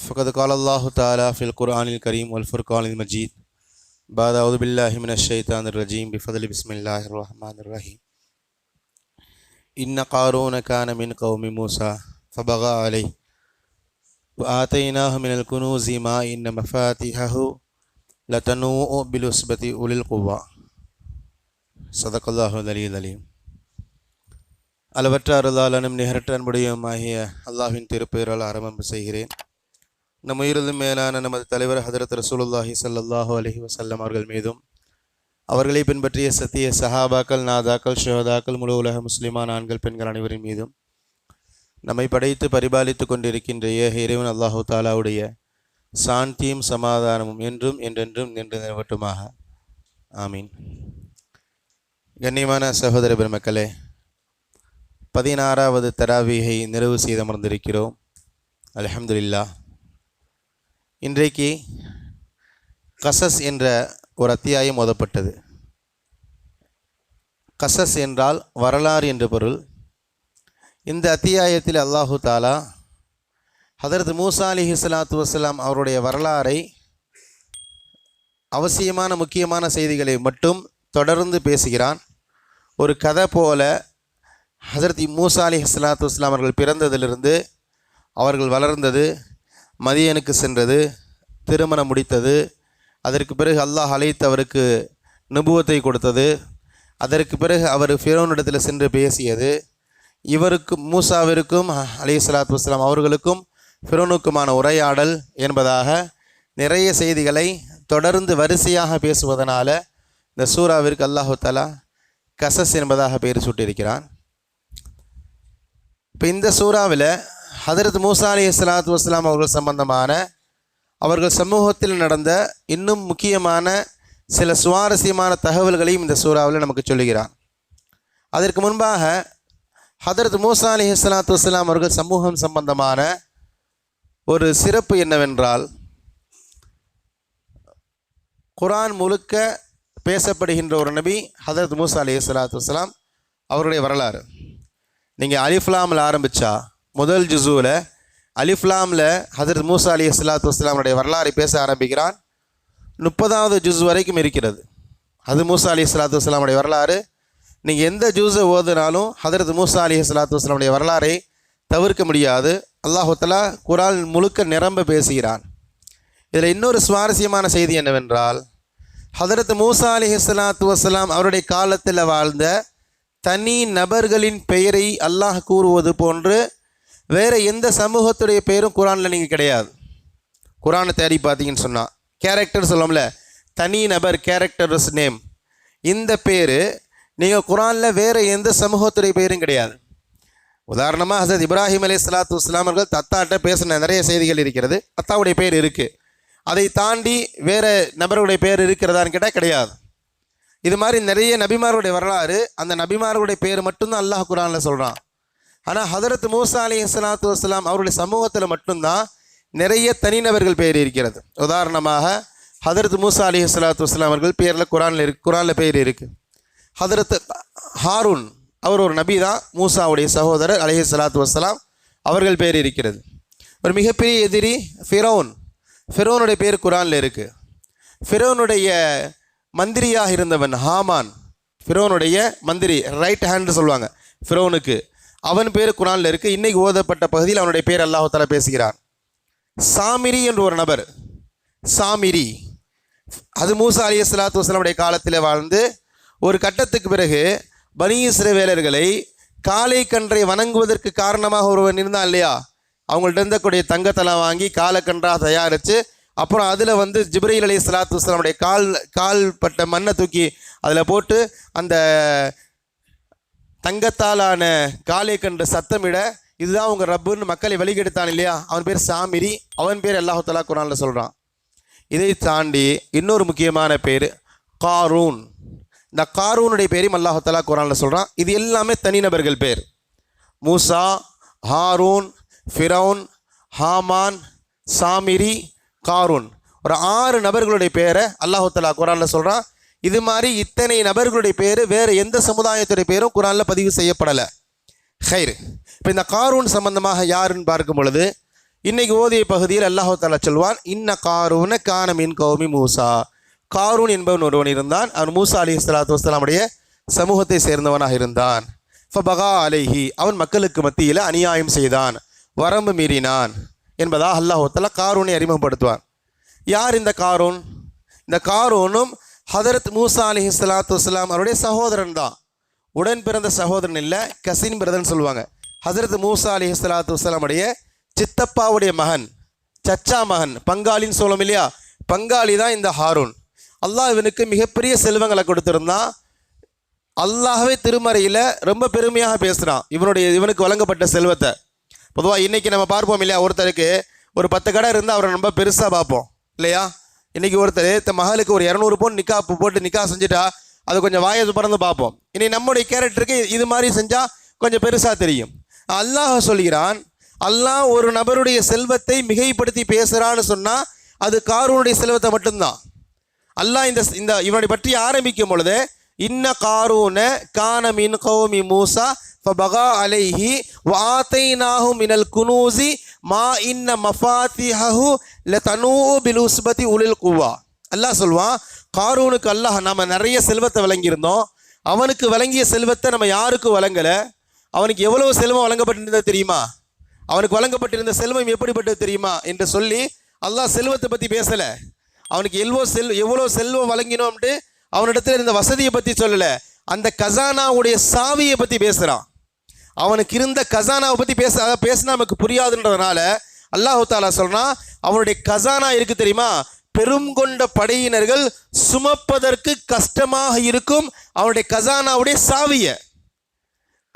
فقد قال الله تعالى في القرآن الكريم والفرقان المجيد بعد أعوذ بالله من الشيطان الرجيم بفضل بسم الله الرحمن الرحيم إن قارون كان من قوم موسى فبغى عليه وآتيناه من الكنوز ما إن مفاتيحه لتنوء بالعصبة أولي القوى صدق الله العلي العليم அளவற்ற அருளாளனும் நிகரற்ற அன்புடையமாகிய அல்லாஹ்வின் திருப்பெயரால் ஆரம்பம் செய்கிறேன் நம் உயிரிலும் மேலான நமது தலைவர் ஹதரத் ரசூலுல்லாஹி சல்லாஹு அலஹி வசல்லம் அவர்கள் மீதும் அவர்களை பின்பற்றிய சத்திய சஹாபாக்கள் நாதாக்கள் ஷஹதாக்கள் முழு உலக முஸ்லிமான ஆண்கள் பெண்கள் அனைவரின் மீதும் நம்மை படைத்து பரிபாலித்து கொண்டிருக்கின்ற ஏக இறைவன் அல்லாஹு தாலாவுடைய சாந்தியும் சமாதானமும் என்றும் என்றென்றும் நின்று நிறுவட்டுமாக ஆமீன். கண்ணியமான சகோதர பெருமக்களே பதினாறாவது தராவீகை நிறைவு செய்து அமர்ந்திருக்கிறோம். அல்ஹம்துலில்லாஹ். இன்றைக்கு கசஸ் என்ற ஒரு அத்தியாயம் ஓதப்பட்டது. கசஸ் என்றால் வரலாறு என்று பொருள். இந்த அத்தியாயத்தில் அல்லாஹு தாலா ஹதரத் மூசா அலி ஹிஸ்லாத்து வசலாம் அவருடைய வரலாறை அவசியமான முக்கியமான செய்திகளை மட்டும் தொடர்ந்து பேசுகிறான். ஒரு கதை போல ஹசரத் மூசா அலி ஹஸ்லாத்து வஸ்லாம் அவர்கள் பிறந்ததிலிருந்து அவர்கள் வளர்ந்தது மதியனுக்கு சென்றது திருமணம் முடித்தது அதற்கு பிறகு அல்லாஹ் அழைத்து அவருக்கு நுபுவத்தை கொடுத்தது அதற்கு பிறகு அவர் ஃபிரோனிடத்தில் சென்று பேசியது. இவருக்கும் மூசாவிற்கும் அலி சலாத் வஸ்லாம் அவர்களுக்கும் ஃபிரோனுக்குமான உரையாடல் என்பதாக நிறைய செய்திகளை தொடர்ந்து வரிசையாக பேசுவதனால் இந்த சூறாவிற்கு அல்லாஹு தலா கசஸ் என்பதாக பெயர் சூட்டியிருக்கிறான். இப்போ இந்த சூறாவில் ஹதரத் மூசா அலி சலாத்து வஸ்லாம் அவர்கள் சம்பந்தமான அவர்கள் சமூகத்தில் நடந்த இன்னும் முக்கியமான சில சுவாரஸ்யமான தகவல்களையும் இந்த சூறாவில் நமக்கு சொல்லுகிறான் அதற்கு முன்பாக ஹதரத் மூசா அலி சலாத்து வஸ்லாம் அவர்கள் சமூகம் சம்பந்தமான ஒரு சிறப்பு என்னவென்றால் குரான் முழுக்க பேசப்படுகின்ற ஒரு நபி ஹதரத் மூசா அலி சலாத்து வஸ்லாம் அவருடைய வரலாறு. நீங்கள் அலிஃப்லாமில் ஆரம்பித்தா முதல் ஜுசூவில் அலிஃப்லாமில் ஹதரத் மூசா அலி இஸ்லாத்து வஸ்லாமுடைய வரலாறை பேச ஆரம்பிக்கிறான். முப்பதாவது ஜூஸ் வரைக்கும் இருக்கிறது. அது மூசா அலி இஸ்லாத்து வஸ்லாமுடைய வரலாறு. நீங்கள் எந்த ஜூஸை ஓதுனாலும் ஹதரத் மூசா அலி இஸ்லாத்து வஸ்லாமுடைய வரலாறை தவிர்க்க முடியாது. அல்லாஹுத்தலா குரால் முழுக்க நிரம்ப பேசுகிறான். இதில் இன்னொரு சுவாரஸ்யமான செய்தி என்னவென்றால் ஹதரத் மூசா அலி இஸ்லாத்து வஸ்லாம் அவருடைய காலத்தில் வாழ்ந்த தனி நபர்களின் பெயரை அல்லாஹ் கூறுவது போன்று வேறு எந்த சமூகத்துடைய பேரும் குரானில் நீங்கள் கிடையாது. குரானை தேடி பார்த்தீங்கன்னு சொன்னால் கேரக்டர் சொல்லோம்ல தனி நபர் கேரக்டர்ஸ் நேம் இந்த பேர் நீங்கள் குரானில் வேறு எந்த சமூகத்துடைய பேரும் கிடையாது. உதாரணமாக ஹசரத் இப்ராஹிம் அலி சலாத்து இஸ்லாமர்கள் தத்தாட்ட பேசின நிறைய செய்திகள் இருக்கிறது. தத்தாவுடைய பேர் இருக்குது அதை தாண்டி வேறு நபருடைய பேர் இருக்கிறதான்னு கேட்டால் கிடையாது. இது மாதிரி நிறைய நபிமாருடைய வரலாறு அந்த நபிமார்களுடைய பேர் மட்டும்தான் அல்லாஹ் குரானில் சொல்கிறான் ஆனால் ஹதரத் மூசா அலி சலாத்து வஸ்லாம் அவருடைய சமூகத்தில் மட்டும்தான் நிறைய தனிநபர்கள் பெயர் இருக்கிறது. உதாரணமாக ஹதரத் மூசா அலி சலாத்து வஸ்லாம் அவர்கள் பேரில் குரானில் இருக்கு குரானில் பெயர் இருக்குது ஹதரத் ஹாரூன் அவர் ஒரு நபி தான் மூசாவுடைய சகோதரர் அலஹி சலாத்து வஸ்லாம் அவர்கள் பேர் இருக்கிறது. ஒரு மிகப்பெரிய எதிரி ஃபிரோன். ஃபிரோனுடைய பேர் குரானில் இருக்குது ஃபிரோனுடைய மந்திரியாக இருந்தவன் ஹாமான். ஃபிரோனுடைய மந்திரி ரைட் ஹேண்டு சொல்லுவாங்க ஃபிரோனுக்கு. அவன் பேர் குரானில் இருக்குது இன்றைக்கு ஓதப்பட்ட பகுதியில் அவனுடைய பேர் அல்லாஹால பேசுகிறான். சாமிரி என்ற ஒரு நபர். சாமிரி. அது மூசா அலி சலாத்து வஸ்லாமுடைய காலத்தில் வாழ்ந்து ஒரு கட்டத்துக்கு பிறகு பனி வேலர்களை காளை கன்றை வணங்குவதற்கு காரணமாக ஒருவன் இருந்தான் இல்லையா? அவங்கள்ட்ட இருந்தக்கூடிய தங்கத்தெல்லாம் வாங்கி காலக்கன்றாக தயாரித்து அப்புறம் அதில் வந்து ஜிப்ரீல் அலி சலாத்து வஸ்லாமுடைய கால் கால் பட்ட மண்ணை தூக்கி அதில் போட்டு அந்த தங்கத்தாலான காலை கன்று சத்தமிட இதுதான் உங்கள் ரப்புன்னு மக்களை வெளிக்கெடுத்தான் இல்லையா? அவன் பேர் சாமிரி அவன் பேர் அல்லாஹாலா குரானில் சொல்கிறான் இதை தாண்டி இன்னொரு முக்கியமான பேர் காரூன். இந்த காரூனுடைய பேரையும் அல்லாஹாலா குரானில் சொல்கிறான் இது எல்லாமே தனிநபர்கள் பேர். மூசா ஹாரூன் ஃபிரௌன் ஹாமான் சாமிரி காரூன். ஒரு ஆறு நபர்களுடைய பேரை அல்லாஹாலா குரானில் சொல்கிறான் இது மாதிரி இத்தனை நபர்களுடைய பேர் வேறு எந்த சமுதாயத்துடைய பேரும் குரானில் பதிவு செய்யப்படலை. ஹைர். இப்போ இந்த காரூன் சம்பந்தமாக யாருன்னு பார்க்கும் பொழுது இன்னைக்கு ஓதிய பகுதியில் அல்லாஹாலா சொல்வான் இன்ன காரூன கான மின் கௌமி மூசா. காரூன் என்பவன் ஒருவன் இருந்தான். அவன் மூசா அலி சலாத்து வஸ்லாமுடைய சமூகத்தை சேர்ந்தவனாக இருந்தான். ஃபபகா அலைஹி. அவன் மக்களுக்கு மத்தியில் அநியாயம் செய்தான். வரம்பு மீறினான் என்பதாக அல்லாஹாலா காரூனை அறிமுகப்படுத்துவான். யார் இந்த காரூன்? இந்த காரூனும் ஹதரத் மூசா அலி சலாத்து வஸ்லாம் அவருடைய சகோதரன் தான். உடன் பிறந்த சகோதரன் இல்லை கசின் பிரதர்னு சொல்லுவாங்க. ஹசரத் மூசா அலி சலாத்து வஸ்லாமுடைய சித்தப்பாவுடைய மகன் சச்சா மகன் பங்காளின்னு சொல்லும் இல்லையா? பங்காளி தான் இந்த ஹாரூன். அல்லாஹ் இவனுக்கு மிகப்பெரிய செல்வங்களை கொடுத்துருந்தான். அல்லாஹவே திருமறையில் ரொம்ப பெருமையாக பேசுகிறான் இவனுடைய இவனுக்கு வழங்கப்பட்ட செல்வத்தை. பொதுவாக இன்றைக்கி நம்ம பார்ப்போம் இல்லையா ஒருத்தருக்கு ஒரு பத்து கடை இருந்தால் அவரை ரொம்ப பெருசாக பார்ப்போம். இல்லையா? இன்றைக்கி ஒருத்தர் தன் மகளுக்கு ஒரு இரநூறு பவுன் நிக்கா போட்டு நிக்கா செஞ்சுட்டா அது கொஞ்சம் வாயை பறந்து பார்ப்போம். இனி நம்முடைய கேரக்டருக்கு இது மாதிரி செஞ்சால் கொஞ்சம் பெருசாக தெரியும். அல்லாஹ் சொல்கிறான் அல்லாஹ் ஒரு நபருடைய செல்வத்தை மிகைப்படுத்தி பேசுகிறான்னு சொன்னால் அது காரூனுடைய செல்வத்தை மட்டும்தான். அல்லாஹ் இந்த இந்த இவனை பற்றி ஆரம்பிக்கும் பொழுது இன்ன காரூன கான மின் கௌமி மூசா ஃபபகா அலைஹி வாத்தைனாஹு மினல் குனூசி மா இன்ன மஃபாத்திஹு லதனூ பில் உஸ்பதி உலில் குவா. அல்லாஹ் சொல்வான் காரூனுக்கு அல்லாஹ் நம்ம நிறைய செல்வத்தை வழங்கியிருந்தோம். அவனுக்கு வழங்கிய செல்வத்தை நம்ம யாருக்கும் வழங்கலை. அவனுக்கு எவ்வளவு செல்வம் வழங்கப்பட்டிருந்தது தெரியுமா? அவனுக்கு வழங்கப்பட்டிருந்த செல்வம் எப்படிப்பட்டது தெரியுமா என்று சொல்லி அல்லாஹ் செல்வத்தை பற்றி பேசலை. அவனுக்கு எவ்வளோ செல் எவ்வளோ செல்வம் வழங்கினோம்ட்டு அவனிடத்தில் இருந்த வசதியை பற்றி சொல்லலை. அந்த கசானாவுடைய சாவியை பற்றி பேசுகிறான் அவனுக்கு இருந்த கசானாவை பற்றி பேச அதை பேசினா நமக்கு புரியாதுன்றதுனால அல்லாஹு தாலா சொல்கிறான் அவனுடைய கசானா இருக்குது தெரியுமா? பெரும் கொண்ட படையினர்கள் சுமப்பதற்கு கஷ்டமாக இருக்கும் அவனுடைய கசானாவுடைய சாவியை.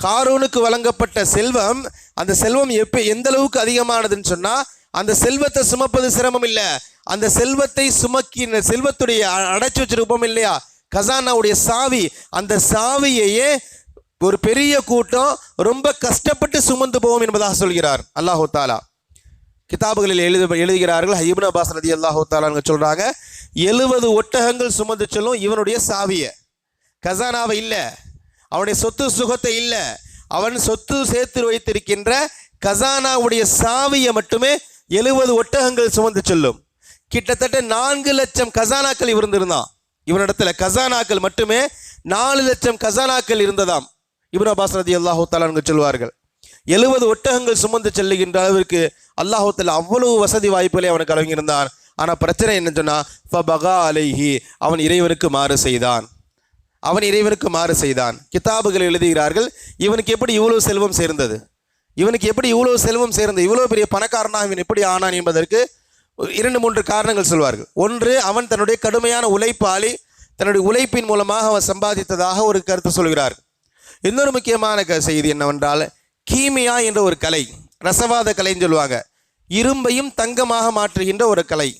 காரூனுக்கு வழங்கப்பட்ட செல்வம் அந்த செல்வம் எப்போ எந்த அளவுக்கு அதிகமானதுன்னு சொன்னால் அந்த செல்வத்தை சுமப்பது சிரமம் இல்லை. அந்த செல்வத்தை சுமக்கின செல்வத்துடைய அ- வச்சிருப்போம் இல்லையா? கசானாவுடைய சாவி. அந்த சாவியையே ஒரு பெரிய கூட்டம் ரொம்ப கஷ்டப்பட்டு சுமந்து போவோம் என்பதாக சொல்கிறார். அல்லாஹு தாலா. கிதாபுகளில் எழுது எழுதுகிறார்கள். இப்னு அபாஸ் ரதி அல்லாஹு தாலான்னு சொல்கிறாங்க எழுபது ஒட்டகங்கள் சுமந்து செல்லும் இவனுடைய சாவியை. கசானாவை இல்லை அவனுடைய சொத்து சுகத்தை இல்லை அவன் சொத்து சேர்த்து வைத்திருக்கின்ற கசானாவுடைய சாவியை மட்டுமே எழுபது ஒட்டகங்கள் சுமந்து செல்லும். கிட்டத்தட்ட நான்கு லட்சம் கசானாக்கள் இருந்திருந்தான். இவனிடத்துல கசானாக்கள் மட்டுமே நாலு லட்சம் கசானாக்கள் இருந்ததாம். இப்னு அப்பாஸ் ரதி அல்லாஹு தாலான்னு சொல்வார்கள் எழுபது ஒட்டகங்கள் சுமந்து செல்லுகின்ற அளவிற்கு அல்லாஹூத்தில் அவ்வளவு வசதி வாய்ப்புகளை அவனுக்கு வழங்கியிருந்தான். ஆனால் பிரச்சனை என்ன சொன்னா ஃபபகா அலைஹி அவன் இறைவனுக்கு மாறு செய்தான். அவன் இறைவனுக்கு மாறு செய்தான். கிதாபுகள் எழுதுகிறார்கள் இவனுக்கு எப்படி இவ்வளவு செல்வம் சேர்ந்தது? இவனுக்கு எப்படி இவ்வளவு செல்வம் சேர்ந்தது? இவ்வளவு பெரிய பணக்காரனாக இவன் எப்படி ஆனான் என்பதற்கு ஒரு இரண்டு மூன்று காரணங்கள் சொல்வார்கள். ஒன்று அவன் தன்னுடைய கடுமையான உழைப்பாளி தன்னுடைய உழைப்பின் மூலமாக அவன் சம்பாதித்ததாக ஒரு கருத்து சொல்கிறார்கள் இன்னொரு முக்கியமான க- செய்தி என்னவென்றால் கீமியா என்ற ஒரு கலை ரசவாத கலைன்னு சொல்லுவாங்க. இரும்பையும் தங்கமாக மாற்றுகின்ற ஒரு கலை.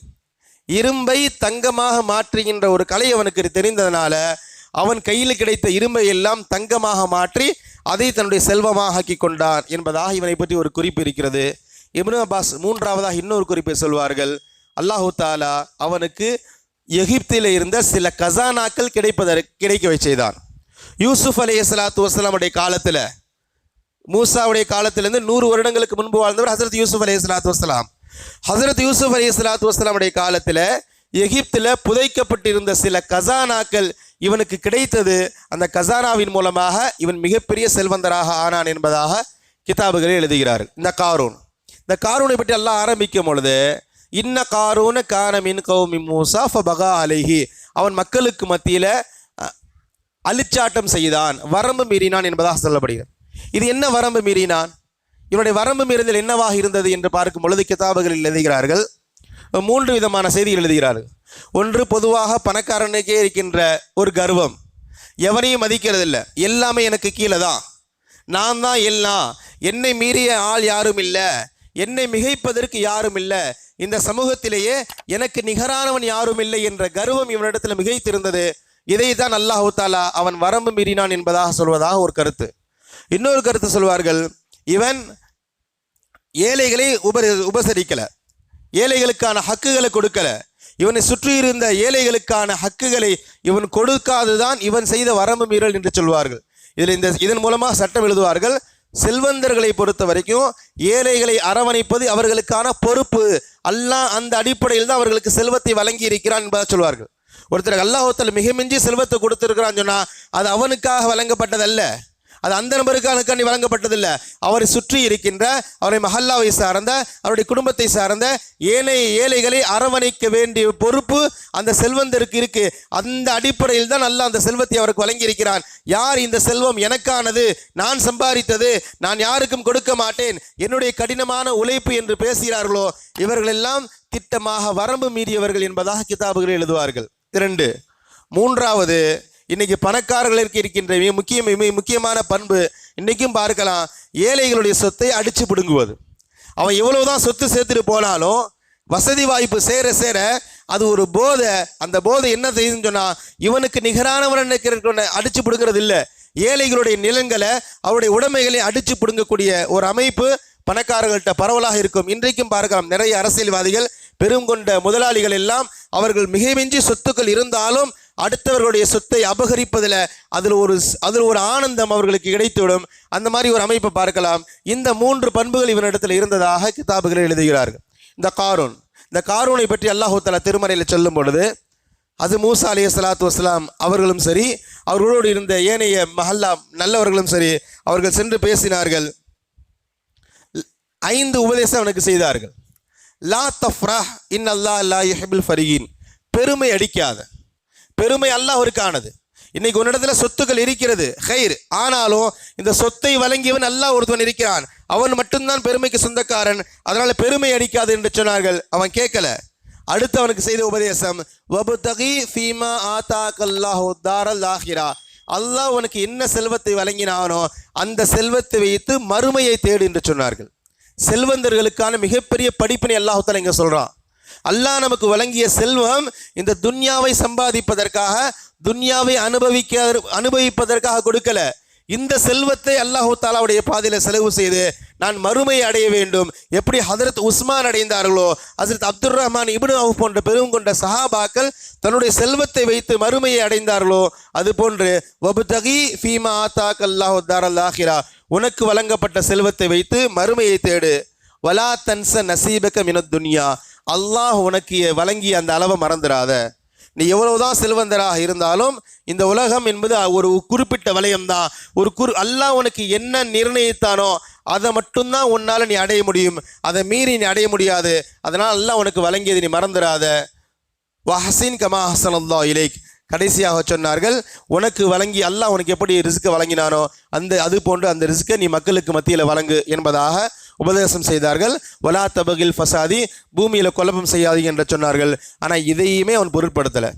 இரும்பை தங்கமாக மாற்றுகின்ற ஒரு கலை அவனுக்கு தெரிந்ததுனால அவன் கையில் கிடைத்த இரும்பை எல்லாம் தங்கமாக மாற்றி அதை தன்னுடைய செல்வமாக ஆக்கி கொண்டான் என்பதாக இவனை பற்றி ஒரு குறிப்பு இருக்கிறது. இப்னு அப்பாஸ் மூன்றாவதாக இன்னொரு குறிப்பை சொல்வார்கள். அல்லாஹு தாலா அவனுக்கு எகிப்தில் இருந்த சில கசானாக்கள் கிடைப்பதற்கு கிடைக்க செய்தான். யூசுப் அலைஹி ஸலாத்து வஸலாமுடைய காலத்தில் மூசாவுடைய காலத்திலேருந்து நூறு வருடங்களுக்கு முன்பு வாழ்ந்தவர் ஹசரத் யூசுப் அலைஹி ஸலாத்து வஸலாம் ஹசரத் யூசுப் அலைஹி ஸலாத்து வஸலாமுடைய காலத்தில் எகிப்தில் புதைக்கப்பட்டிருந்த சில கசானாக்கள் இவனுக்கு கிடைத்தது. அந்த கசானாவின் மூலமாக இவன் மிகப்பெரிய செல்வந்தராக ஆனான் என்பதாக கிதாபுகளை எழுதுகிறார் இந்த காரூன். இந்த காரூனை பற்றி எல்லாம் ஆரம்பிக்கும் பொழுது இன்ன காரூன கான மின் கௌமி மூசா ஃபபகா அலைஹி. அவன் மக்களுக்கு மத்தியில் அலிச்சாட்டம் செய்தான். வரம்பு மீறினான் என்பதாக சொல்லப்படுகிறது. இது என்ன வரம்பு மீறினான்? இவனுடைய வரம்பு மீறுதல் என்னவாக இருந்தது என்று பார்க்கும் பொழுது கிதாபுகள் எழுதுகிறார்கள். மூன்று விதமான செய்திகள் எழுதுகிறார்கள். ஒன்று பொதுவாக பணக்காரனுக்கே இருக்கின்ற ஒரு கர்வம். எவனையும் மதிக்கிறது இல்லை எல்லாமே எனக்கு கீழே தான். நான் தான் எல்லாம் என்னை மீறிய ஆள் யாரும் இல்லை. என்னை மிகைப்பதற்கு யாரும் இல்லை. இந்த சமூகத்திலேயே எனக்கு நிகரானவன் யாரும் இல்லை என்ற கர்வம் இவனிடத்தில் மிகைத்திருந்தது. இதை தான் அல்லாஹு தாலா அவன் வரம்பு மீறினான் என்பதாக சொல்வதாக ஒரு கருத்து. இன்னொரு கருத்து சொல்வார்கள் இவன் ஏழைகளை உப உபசரிக்கலை. ஏழைகளுக்கான ஹக்குகளை கொடுக்கல. இவனை சுற்றியிருந்த ஏழைகளுக்கான ஹக்குகளை இவன் கொடுக்காதுதான் இவன் செய்த வரம்பு மீறல் என்று சொல்வார்கள். இதில் இந்த இதன் மூலமாக சட்டம் எழுதுவார்கள் செல்வந்தர்களை பொறுத்த வரைக்கும் ஏழைகளை அரவணைப்பது அவர்களுக்கான பொறுப்பு. அல்லாஹ் அந்த அடிப்படையில் தான் அவர்களுக்கு செல்வத்தை வழங்கி இருக்கிறான் என்பதை சொல்வார்கள். ஒருத்தர் அல்லாஹோத்தல் மிகமிஞ்சி செல்வத்தை கொடுத்துருக்கிறான்னு சொன்னால் அது அவனுக்காக வழங்கப்பட்டதல்ல. அது அந்த நபருக்கான வழங்கப்பட்டதில்லை. அவரை சுற்றி இருக்கின்ற அவரை மஹல்லாவை சார்ந்த அவருடைய குடும்பத்தை சார்ந்த ஏனைய ஏழைகளை அரவணைக்க வேண்டிய பொறுப்பு அந்த செல்வந்தருக்கு இருக்கு. அந்த அடிப்படையில் தான் நல்லா அந்த செல்வத்தை அவருக்கு வழங்கியிருக்கிறான். யார் இந்த செல்வம் எனக்கானது? நான் சம்பாதித்தது. நான் யாருக்கும் கொடுக்க மாட்டேன். என்னுடைய கடினமான உழைப்பு என்று பேசுகிறார்களோ இவர்களெல்லாம் திட்டமாக வரம்பு மீறியவர்கள் என்பதாக கிதாபுகள் எழுதுவார்கள். இரண்டு. மூன்றாவது இன்னைக்கு பணக்காரர்களுக்கு இருக்கின்ற மிக முக்கிய மிக முக்கியமான பண்பு இன்னைக்கும் பார்க்கலாம் ஏழைகளுடைய சொத்தை அடிச்சு பிடுங்குவது. அவன் எவ்வளவுதான் சொத்து சேர்த்துட்டு போனாலும் வசதி வாய்ப்பு சேர சேர அது ஒரு போதை. அந்த போதை என்ன செய்யுதுன்னு சொன்னால் இவனுக்கு நிகரானவன் நினைக்கிற அடிச்சு பிடுங்கிறது இல்லை. ஏழைகளுடைய நிலங்களை அவருடைய உடைமைகளை அடிச்சு பிடுங்கக்கூடிய ஒரு அமைப்பு பணக்காரர்கள்ட்ட பரவலாக இருக்கும். இன்றைக்கும் பார்க்கலாம் நிறைய அரசியல்வாதிகள் பெரும் கொண்ட முதலாளிகள் எல்லாம் அவர்கள் மிகமிஞ்சி சொத்துக்கள் இருந்தாலும் அடுத்தவர்களுடைய சொத்தை அபகரிப்பதில் அதில் ஒரு அதில் ஒரு ஆனந்தம் அவர்களுக்கு கிடைத்துவிடும். அந்த மாதிரி ஒரு அமைப்பை பார்க்கலாம். இந்த மூன்று பண்புகள் இவனிடத்தில் இருந்ததாக கிதாபுகளை எழுதுகிறார்கள். இந்த காரூன். இந்த காரூனை பற்றி அல்லாஹு திருமறையில் சொல்லும் பொழுது அது மூசா அலி சலாத்து வஸ்லாம் அவர்களும் சரி அவர்களோடு இருந்த ஏனைய மஹல்லா நல்லவர்களும் சரி அவர்கள் சென்று பேசினார்கள். ஐந்து உபதேசம் அவனுக்கு செய்தார்கள். லா தஃப்ரா இன் அல்லா அல்லா யஹிபுல் ஃபரிகின் பெருமை அடிக்காத. பெருமை அல்லாஹ்விற்கானது இன்னைக்கு உன்னிடத்துல சொத்துக்கள் இருக்கிறது ஹைர் ஆனாலும் இந்த சொத்தை வழங்கியவன் அல்லாஹ் ஒருத்தவன் இருக்கிறான். அவன் மட்டும்தான் பெருமைக்கு சொந்தக்காரன். அதனால பெருமை அடிக்காது என்று சொன்னார்கள். அவன் கேட்கல. அடுத்து அவனுக்கு செய்த உபதேசம் வபுதகி ஃபீமா ஆதா தாரல் ஆஹிரா அல்லாஹ் உனக்கு என்ன செல்வத்தை வழங்கினானோ அந்த செல்வத்தை வைத்து மறுமையை தேடு என்று சொன்னார்கள். செல்வந்தர்களுக்கான மிகப்பெரிய படிப்பினை அல்லாஹால இங்கே சொல்கிறான் அல்லாஹ் நமக்கு வழங்கிய செல்வம் இந்த துன்யாவை சம்பாதிப்பதற்காக துன்யாவை அனுபவிக்க அனுபவிப்பதற்காக கொடுக்கல. இந்த செல்வத்தை அல்லாஹு தாலாவுடைய பாதையில் செலவு செய்து நான் மறுமையை அடைய வேண்டும். எப்படி ஹதரத் உஸ்மான் அடைந்தார்களோ ஹசரத் அப்துல் ரஹ்மான் இப்னு அவு போன்ற பெரும் கொண்ட சஹாபாக்கள் தன்னுடைய செல்வத்தை வைத்து மறுமையை அடைந்தார்களோ அது போன்று வபுதகி ஃபீமா ஆத்தாக் அல்லாஹு தாரல் ஆஹிரா உனக்கு வழங்கப்பட்ட செல்வத்தை வைத்து மறுமையை தேடு. வலா தன்ச நசீபக மினத் துன்யா. அல்லாஹ் உனக்கு வழங்கிய அந்த அளவை மறந்துடாத நீ எவ்வளவுதான் செல்வந்தராக இருந்தாலும் இந்த உலகம் என்பது ஒரு குறிப்பிட்ட வளையம்தான். ஒரு குறு அல்லாஹ் உனக்கு என்ன நிர்ணயித்தானோ அதை மட்டும்தான் உன்னால் நீ அடைய முடியும். அதை மீறி நீ அடைய முடியாது. அதனால் அல்லாஹ் உனக்கு வழங்கியது நீ மறந்துடாத வஹசின் கமா ஹசன் அல்லா இலைக். கடைசியாக சொன்னார்கள் உனக்கு வழங்கி அல்லாஹ் உனக்கு எப்படி ரிஸ்க்கை வழங்கினானோ அந்த அது போன்று அந்த ரிஸ்க்கை நீ மக்களுக்கு மத்தியில் வழங்கு என்பதாக உபதேசம் செய்தார்கள். வலா தபகில் ஃபசாதி பூமியில் குழப்பம் செய்யாது என்று சொன்னார்கள். ஆனால் இதையுமே அவன் பொருட்படுத்தலை.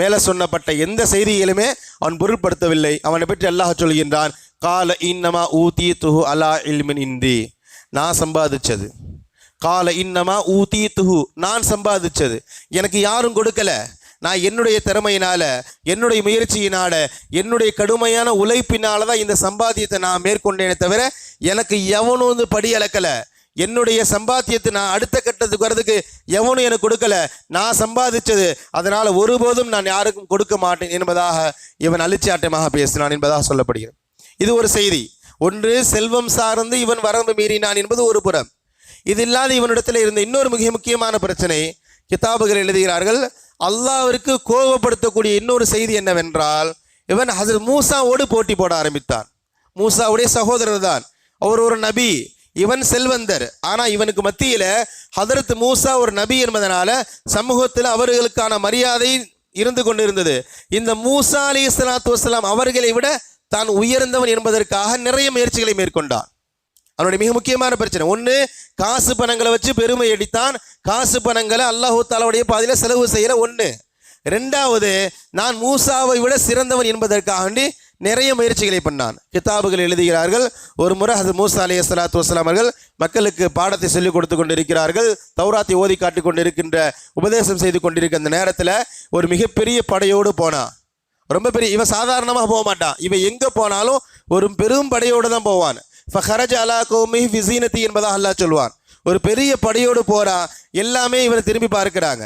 மேலே சொன்னப்பட்ட எந்த செய்திகளுமே அவன் பொருட்படுத்தவில்லை. அவனை பற்றி அல்லாஹ் சொல்கின்றான் கால இன்னமா ஊதி துஹு அலா இல்மின் இந்தி நான் சம்பாதிச்சது. கால இன்னமா ஊதி துஹு நான் சம்பாதிச்சது. எனக்கு யாரும் கொடுக்கல. நான் என்னுடைய திறமையினால என்னுடைய முயற்சியினால என்னுடைய கடுமையான உழைப்பினால தான் இந்த சம்பாத்தியத்தை நான் மேற்கொண்டேனே தவிர எனக்கு எவனும் வந்து படி அளக்கல. என்னுடைய சம்பாத்தியத்தை நான் அடுத்த கட்டத்துக்கு வரதுக்கு எவனும் எனக்கு கொடுக்கல. நான் சம்பாதிச்சது அதனால ஒருபோதும் நான் யாருக்கும் கொடுக்க மாட்டேன் என்பதாக இவன் அழிச்சாட்டமாக பேசினான் என்பதாக சொல்லப்படுகிறது. இது ஒரு செய்தி. ஒன்று செல்வம் சார்ந்து இவன் வரம்பு மீறினான் என்பது ஒரு புறம். இது இல்லாத இவனிடத்தில் இருந்த இன்னொரு மிக முக்கியமான பிரச்சனை கிதாபுகள் எழுதுகிறார்கள் அல்லாவிற்கு கோபப்படுத்தக்கூடிய இன்னொரு செய்தி என்னவென்றால் இவன் ஹசரத் மூசாவோடு போட்டி போட ஆரம்பித்தான். மூசாவுடைய சகோதரர் தான். அவர் ஒரு நபி இவன் செல்வந்தர். ஆனால் இவனுக்கு மத்தியில் ஹதரத் மூசா ஒரு நபி என்பதனால சமூகத்தில் அவர்களுக்கான மரியாதை இருந்து கொண்டிருந்தது. இந்த மூசா அலி இஸ்லாத்து வசலாம் அவர்களை விட தான் உயர்ந்தவன் என்பதற்காக நிறைய முயற்சிகளை மேற்கொண்டான். அவனுடைய மிக முக்கியமான பிரச்சனை. ஒன்று காசு பணங்களை வச்சு பெருமை அடித்தான் காசு பணங்களை அல்லாஹூ தாலாவுடைய பாதையில் செலவு செய்கிற ஒன்று ரெண்டாவது நான் மூசாவை விட சிறந்தவன் என்பதற்காக வேண்டி நிறைய முயற்சிகளை பண்ணான். கிதாபுகள் எழுதுகிறார்கள். ஒரு முறை அது மூசா அலி சலாத்து வஸ்லாம் அவர்கள் மக்களுக்கு பாடத்தை சொல்லிக் கொடுத்து கொண்டிருக்கிறார்கள். தௌராத்தை ஓதி காட்டி கொண்டிருக்கின்ற உபதேசம் செய்து கொண்டிருக்க அந்த நேரத்தில் ஒரு மிகப்பெரிய படையோடு போனான் ரொம்ப பெரிய இவன் சாதாரணமாக போக மாட்டான். இவன் எங்கே போனாலும் ஒரு பெரும் படையோடு தான் போவான். ஃபஹரஜ் அலா கோமி விசீனத்தி என்பதாக அல்லாஹ் சொல்வான். ஒரு பெரிய படையோடு போறா எல்லாமே இவனை திரும்பி பார்க்கிறாங்க.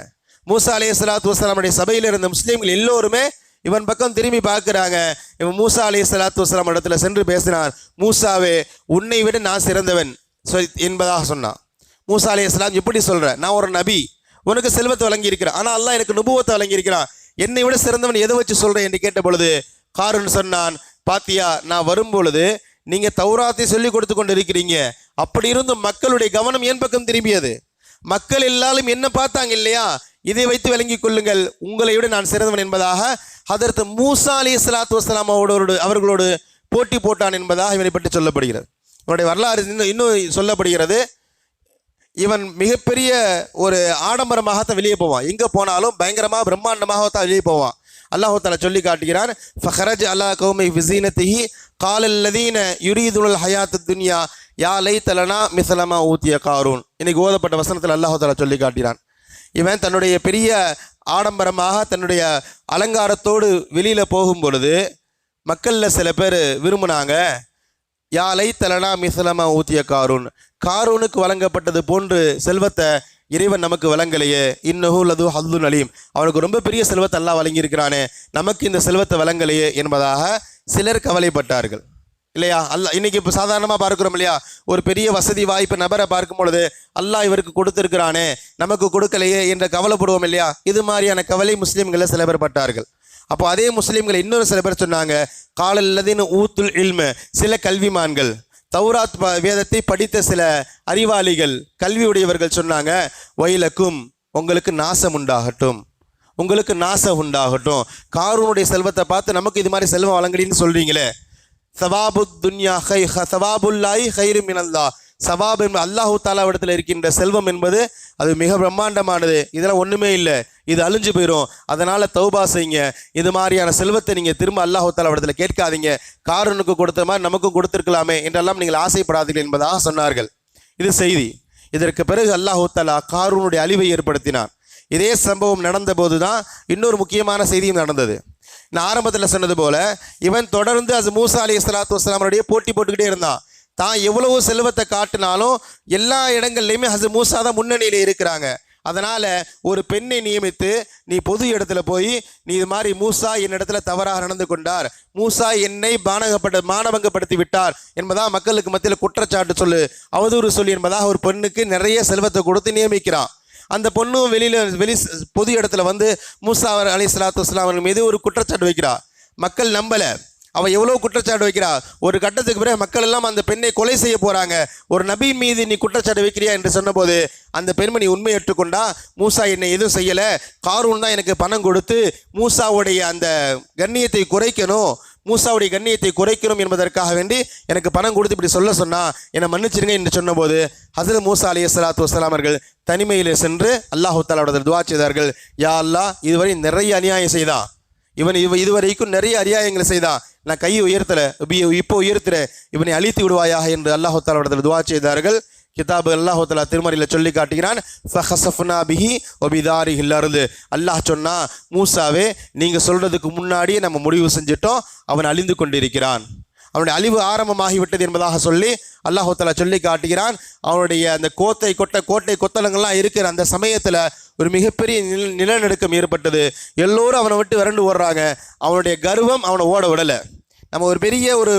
மூசா அலே சலாத்து வஸ்லாமுடைய சபையில் இருந்த முஸ்லீம்கள் எல்லோருமே இவன் பக்கம் திரும்பி பார்க்குறாங்க. இவன் மூசா அலே சலாத்து வஸ்லாம் இடத்துல சென்று பேசினார் மூசாவே உன்னை விட நான் சிறந்தவன். சொ என்பதாக சொன்னான். மூசா அலே இஸ்லாம் எப்படி சொல்கிற நான் ஒரு நபி உனக்கு செல்வத்தை வழங்கியிருக்கிறேன். ஆனால் அல்லாஹ் எனக்கு நுபுவத்தை வழங்கியிருக்கிறான். என்னை விட சிறந்தவன் எதை வச்சு சொல்கிறேன் என்று கேட்ட பொழுது காருன் சொன்னான் பாத்தியா நான் வரும்பொழுது நீங்க தௌராத்தை சொல்லிக் கொடுத்து கொண்டு இருக்கிறீங்க அப்படி இருந்தும் மக்களுடைய கவனம் என் பக்கம் திரும்பியது? மக்கள் எல்லாரும் என்ன பார்த்தாங்க இல்லையா? இதை வைத்து விளங்கிக் கொள்ளுங்கள். உங்களை விட நான் சிறந்தவன் என்பதாக அதற்கு மூசா அலி சலாத்து வஸ்லாம் அவரோடு அவர்களோடு போட்டி போட்டான் என்பதாக இவனை பற்றி சொல்லப்படுகிறது. இவனுடைய வரலாறு இன்னும் இன்னும் சொல்லப்படுகிறது. இவன் மிகப்பெரிய ஒரு ஆடம்பரமாகத்தான் வெளியே போவான். எங்கே போனாலும் பயங்கரமாக பிரம்மாண்டமாகத்தான் வெளியே போவான். அல்லாஹு தாலா சொல்லி காட்டுகிறான் ஃபஹரஜ் அல்லா கௌமை விசீனத்திஹி காலல்லதீன யுரீதுல் ஹயாத்து துன்யா யா லை தலனா மிசலமா ஊத்திய காரூன். இன்னைக்கு ஓதப்பட்ட வசனத்தில் அல்லாஹு தாலா சொல்லி காட்டினான் இவன் தன்னுடைய பெரிய ஆடம்பரமாக தன்னுடைய அலங்காரத்தோடு வெளியில் போகும் பொழுது மக்களில் சில பேர் விரும்புனாங்க யாலை தலனா மிசலமா ஊத்திய காரூன். காரூனுக்கு வழங்கப்பட்டது போன்று செல்வத்தை இறைவன் நமக்கு வழங்கலையே. இன்னஹு லது ஹல்லுன் அலீம். அவனுக்கு ரொம்ப பெரிய செல்வத்தை எல்லாம் வழங்கியிருக்கிறானே. நமக்கு இந்த செல்வத்தை வழங்கலையே என்பதாக சிலர் கவலைப்பட்டார்கள். இல்லையா? அல்ல இன்னைக்கு இப்போ சாதாரணமாக பார்க்குறோம் இல்லையா? ஒரு பெரிய வசதி வாய்ப்பு நபரை பார்க்கும் பொழுது அல்லாஹ் இவருக்கு கொடுத்துருக்கிறானே. நமக்கு கொடுக்கலையே என்ற கவலைப்படுவோம் இல்லையா? இது மாதிரியான கவலை முஸ்லீம்களை சில பேர் பட்டார்கள். அப்போ அதே முஸ்லீம்கள் இன்னொரு சில பேர் சொன்னாங்க காலல்லதின் ஊத்துல் இல்மு. சில கல்விமான்கள் தௌராத் வேதத்தை படித்த சில அறிவாளிகள் கல்வியுடையவர்கள் சொன்னாங்க வயலக்கும் உங்களுக்கு நாசம் உண்டாகட்டும். உங்களுக்கு நாசம் உண்டாகட்டும். காரூனுடைய செல்வத்தை பார்த்து நமக்கு இது மாதிரி செல்வம் வழங்கடின்னு சொல்கிறீங்களே சவாபு துன்யா ஹை ஹ- சவாபுல்லாய் ஹைரு மினல்லா. சவாப் என்பது அல்லாஹு தாலாவிடத்தில் இருக்கின்ற செல்வம் என்பது அது மிக பிரம்மாண்டமானது. இதெல்லாம் ஒன்றுமே இல்லை. இது அழிஞ்சு போயிடும் அதனால் தௌபா செய்யுங்க. இது மாதிரியான செல்வத்தை நீங்கள் திரும்ப அல்லாஹு தாலாவிடத்தில் கேட்காதீங்க. காரனுக்கு கொடுத்த மாதிரி நமக்கும் கொடுத்துருக்கலாமே என்றெல்லாம் நீங்கள் ஆசைப்படாதீர்கள் என்பதாக சொன்னார்கள். இது செய்தி. இதற்கு பிறகு அல்லாஹு காரூனுடைய அழிவை ஏற்படுத்தினார். இதே சம்பவம் நடந்தபோது தான் இன்னொரு முக்கியமான செய்தியும் நடந்தது. நான் ஆரம்பத்தில் சொன்னது போல இவன் தொடர்ந்து அது மூசா அலி இஸ்லாத்து வஸ்லாமருடைய போட்டி போட்டுக்கிட்டே இருந்தான். தான் எவ்வளவு செல்வத்தை காட்டினாலும் எல்லா இடங்கள்லையுமே ஹசு மூசா தான் முன்னணியில் இருக்கிறாங்க. அதனால் ஒரு பெண்ணை நியமித்து நீ பொது இடத்துல போய் நீ இது மாதிரி மூசா என்னிடத்துல தவறாக நடந்து கொண்டார். மூசா என்னை பானகப்பட்ட மானபங்கப்படுத்தி விட்டார் என்பதாக மக்களுக்கு மத்தியில் குற்றச்சாட்டு சொல்லு. அவதூறு சொல்லி என்பதாக ஒரு பெண்ணுக்கு நிறைய செல்வத்தை கொடுத்து நியமிக்கிறான் அந்த பொண்ணும் வெளியில் வெளி பொது இடத்துல வந்து மூசா அலி சலாத்து வஸ்லாம் அவர்கள் மீது ஒரு குற்றச்சாட்டு வைக்கிறார் மக்கள் நம்பலை. அவள் எவ்வளோ குற்றச்சாட்டு வைக்கிறா? ஒரு கட்டத்துக்கு பிறகு மக்கள் எல்லாம் அந்த பெண்ணை கொலை செய்ய போகிறாங்க ஒரு நபி மீது நீ குற்றச்சாட்டு வைக்கிறியா என்று சொன்னபோது அந்த பெண்மணி உண்மை ஏற்றுக்கொண்டா மூசா என்னை எதுவும் செய்யலை. காரூன் தான் எனக்கு பணம் கொடுத்து மூசாவுடைய அந்த கண்ணியத்தை குறைக்கணும். மூசாவுடைய கண்ணியத்தை குறைக்கணும் என்பதற்காக வேண்டி எனக்கு பணம் கொடுத்து இப்படி சொல்ல சொன்னால் என்னை மன்னிச்சிருங்க என்று சொன்னபோது ஹசரத் மூசா அலி சலாத்து வசலாம் அவர்கள் தனிமையில் சென்று அல்லாஹு தாலாவிடத்தில் துவா செய்தார்கள். யா அல்லாஹ் இதுவரை நிறைய அநியாயம் செய்தான். இவன் இவ இதுவரைக்கும் நிறைய அநியாயங்களை செய்தான். நான் கையை உயர்த்தலை இப்போ உயர்த்துற இவனை அழித்து விடுவாயாக என்று அல்லாஹு தாலாவிடத்தில் துவா செய்தார்கள். கிதாபு அல்லாஹு திருமறையில் சொல்லி காட்டுகிறான் ஃபஹசஃப்னா பிஹி ஒபிதாரி ஹில்லருந்து அல்லாஹ் சொன்னா மூசாவே நீங்கள் சொல்றதுக்கு முன்னாடியே நம்ம முடிவு செஞ்சிட்டோம் அவன் அழிந்து கொண்டிருக்கிறான். அவனுடைய அழிவு ஆரம்பமாகிவிட்டது என்பதாக சொல்லி அல்லாஹு தாலா சொல்லி காட்டுகிறான். அவனுடைய அந்த கோத்தை கொட்ட கோட்டை கொத்தலங்கள்லாம் இருக்கிற அந்த சமயத்தில் ஒரு மிகப்பெரிய நில நிலநடுக்கம் ஏற்பட்டது. எல்லோரும் அவனை விட்டு விரண்டு ஓடுறாங்க. அவனுடைய கர்வம் அவனை ஓட விடலை. நம்ம ஒரு பெரிய ஒரு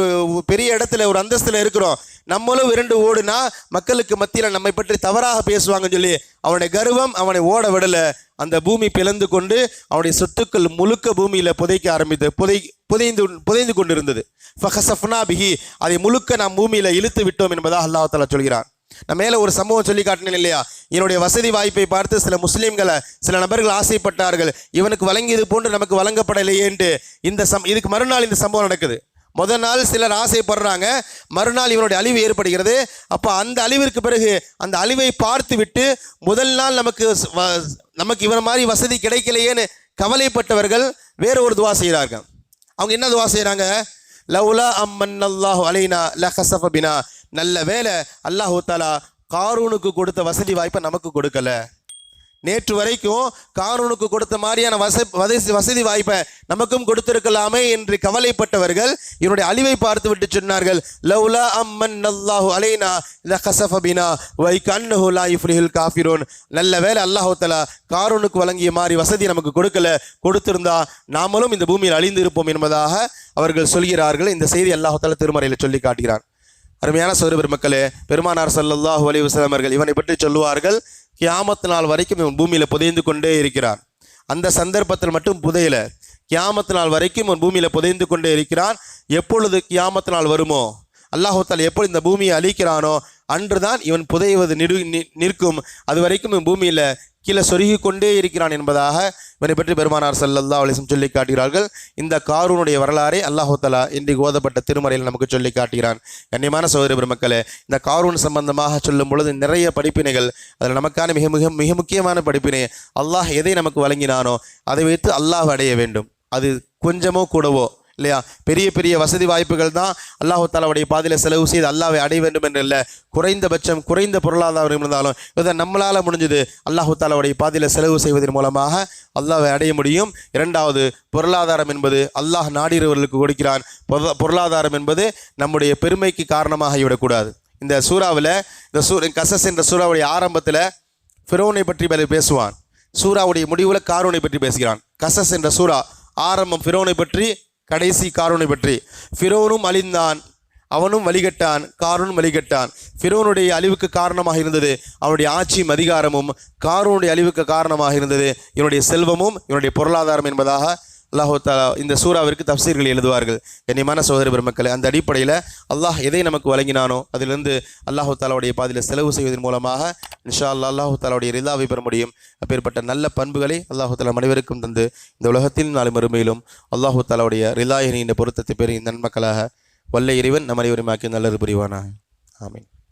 பெரிய இடத்துல ஒரு அந்தஸ்தில் இருக்கிறோம். நம்மளும் விரண்டு ஓடுனா மக்களுக்கு மத்தியில் நம்மை பற்றி தவறாக பேசுவாங்கன்னு சொல்லி அவனுடைய கர்வம் அவனை ஓட விடலை. அந்த பூமி பிளந்து கொண்டு அவனுடைய சொத்துக்கள் முழுக்க பூமியில் புதைக்க ஆரம்பித்து புதை புதைந்து புதைந்து கொண்டிருந்தது. ஃபஹசஃப்னா பிஹி. அதை முழுக்க நாம் பூமியில் இழுத்து விட்டோம் என்பதாக அல்லாஹாலா சொல்கிறான். நான் மேலே ஒரு சம்பவம் சொல்லி காட்டினேன் இல்லையா? என்னுடைய வசதி வாய்ப்பை பார்த்து சில முஸ்லீம்களை சில நபர்கள் ஆசைப்பட்டார்கள். இவனுக்கு வழங்கியது போன்று நமக்கு வழங்கப்படலையேன்ட்டு இந்த சம் இதுக்கு மறுநாள் இந்த சம்பவம் நடக்குது. முதல் நாள் சிலர் ஆசைப்படுறாங்க. மறுநாள் இவனுடைய அழிவு ஏற்படுகிறது. அப்போ அந்த அழிவிற்கு பிறகு அந்த அழிவை பார்த்து விட்டு முதல் நாள் நமக்கு வ- நமக்கு இவன் மாதிரி வசதி கிடைக்கலையேன்னு கவலைப்பட்டவர்கள் வேற ஒரு துவா செய்கிறார்கள். அவங்க என்ன துவா செய்கிறாங்க? லவ்லா அம்மன் அல்லாஹ் அலைனா லஹசஃப பினா. நல்ல வேலை அல்லாஹு தாலா காரூனுக்கு கொடுத்த வசதி வாய்ப்பை நமக்கு கொடுக்கல. நேற்று வரைக்கும் காரூனுக்கு கொடுத்த மாதிரியான வச வசதி வாய்ப்பை நமக்கும் கொடுத்திருக்கலாமே என்று கவலைப்பட்டவர்கள் இவருடைய அழிவை பார்த்து விட்டு சொன்னார்கள். லவ்லா அம்மன் அல்லாஹு அலைனா லஹசஃப பினா வை கண்ணஹு லா யுஃப்லிஹுல் காஃபிரோன். நல்ல வேலை அல்லாஹு தலா காரூனுக்கு வழங்கிய மாதிரி வசதி நமக்கு கொடுக்கல கொடுத்திருந்தா நாமளும் இந்த பூமியில் அழிந்து இருப்போம் என்பதாக அவர்கள் சொல்கிறார்கள். இந்த செய்தி அல்லாஹு தலா திருமறையில் சொல்லி காட்டுகிறான். அருமையான சௌர பெருமக்களே பெருமானார் ஸல்லல்லாஹு வலி வசலமர்கள் இவனை பற்றி சொல்லுவார்கள் கியாமத்து நாள் வரைக்கும் இவன் பூமியில் புதைந்து கொண்டே இருக்கிறான். அந்த சந்தர்ப்பத்தில் மட்டும் புதையல. கியாமத்து நாள் வரைக்கும் இவன் பூமியில் புதைந்து கொண்டே இருக்கிறான். எப்பொழுது கியாமத்து நாள் வருமோ அல்லாஹு எப்பொழுது இந்த பூமியை அழிக்கிறானோ அன்றுதான் இவன் புதைவது நிறு நிற்கும். அது வரைக்கும் இவன் பூமியில் கீழே சொருகி கொண்டே இருக்கிறான் என்பதாக இவனை பற்றி பெருமானார் ஸல்லல்லாஹு அலைஹி சொல்லி காட்டுகிறார்கள். இந்த காரூனுடைய வரலாறை அல்லாஹோத்தலா இன்றைக்கு ஓதப்பட்ட திருமறையில் நமக்கு சொல்லி காட்டுகிறான். கண்ணியமான சகோதர பெருமக்களே இந்த காரூன் சம்பந்தமாக சொல்லும் பொழுது நிறைய படிப்பினைகள் அதில் நமக்கான மிக மிக மிக முக்கியமான படிப்பினை அல்லாஹ் எதை நமக்கு வழங்கினானோ அதை வைத்து அல்லாஹ் அடைய வேண்டும். அது கொஞ்சமோ கூடவோ இல்லையா? பெரிய பெரிய வசதி வாய்ப்புகள் தான் அல்லாஹு தாலாவுடைய பாதையில் செலவு செய்து அல்லாவை அடைய வேண்டும் என்று இல்லை. குறைந்தபட்சம் குறைந்த பொருளாதாரம் இருந்தாலும் இதை நம்மளால் முடிஞ்சது அல்லாஹு தாலாவுடைய பாதையில் செலவு செய்வதன் மூலமாக அல்லாவை அடைய முடியும். இரண்டாவது பொருளாதாரம் என்பது அல்லாஹ் நாடிறவர்களுக்கு கொடுக்கிறான். பொருளா- பொருளாதாரம் என்பது நம்முடைய பெருமைக்கு காரணமாக விடக்கூடாது. இந்த சூறாவில் இந்த சூ கசஸ் என்ற சூறாவுடைய ஆரம்பத்தில் ஃபிரோனை பற்றி பல பேசுவான். சூறாவுடைய முடிவில் காரூனை பற்றி பேசுகிறான். கசஸ் என்ற சூறா ஆரம்பம் ஃபிரோனை பற்றி கடைசி காரூனை பற்றி. ஃபிரோனும் அழிந்தான். அவனும் வழிகட்டான். காரூனும் வழிகட்டான். ஃபிரோனுடைய அழிவுக்கு காரணமாக இருந்தது அவனுடைய ஆட்சியும் அதிகாரமும். காரூனுடைய அழிவுக்கு காரணமாக இருந்தது இவனுடைய செல்வமும் இவனுடைய பொருளாதாரம் என்பதாக அல்லாஹு தாலா இந்த சூறாவிற்கு தப்சீர்கள் எழுதுவார்கள். கண்ணியமான சகோதர பெருமக்களை அந்த அடிப்படையில் அல்லாஹ் எதை நமக்கு வழங்கினானோ அதிலிருந்து அல்லாஹு தாலாவுடைய பாதையில் செலவு செய்வதன் மூலமாக இன்ஷா அல்லாஹ் அல்லாஹு தாலாவுடைய ரிதாவை பெற முடியும். அப்பேற்பட்ட நல்ல பண்புகளை அல்லாஹு தாலா அனைவருக்கும் தந்து இந்த உலகத்தில் நாளை மறுமையிலும் அல்லாஹு தாலாவுடைய ரிலாயினி பொருத்தத்தை பெறும் நன்மக்களாக. வல்ல இறைவன் நம் அனைவருமாக்கி நல்லது புரிவானாக. ஆமீன்.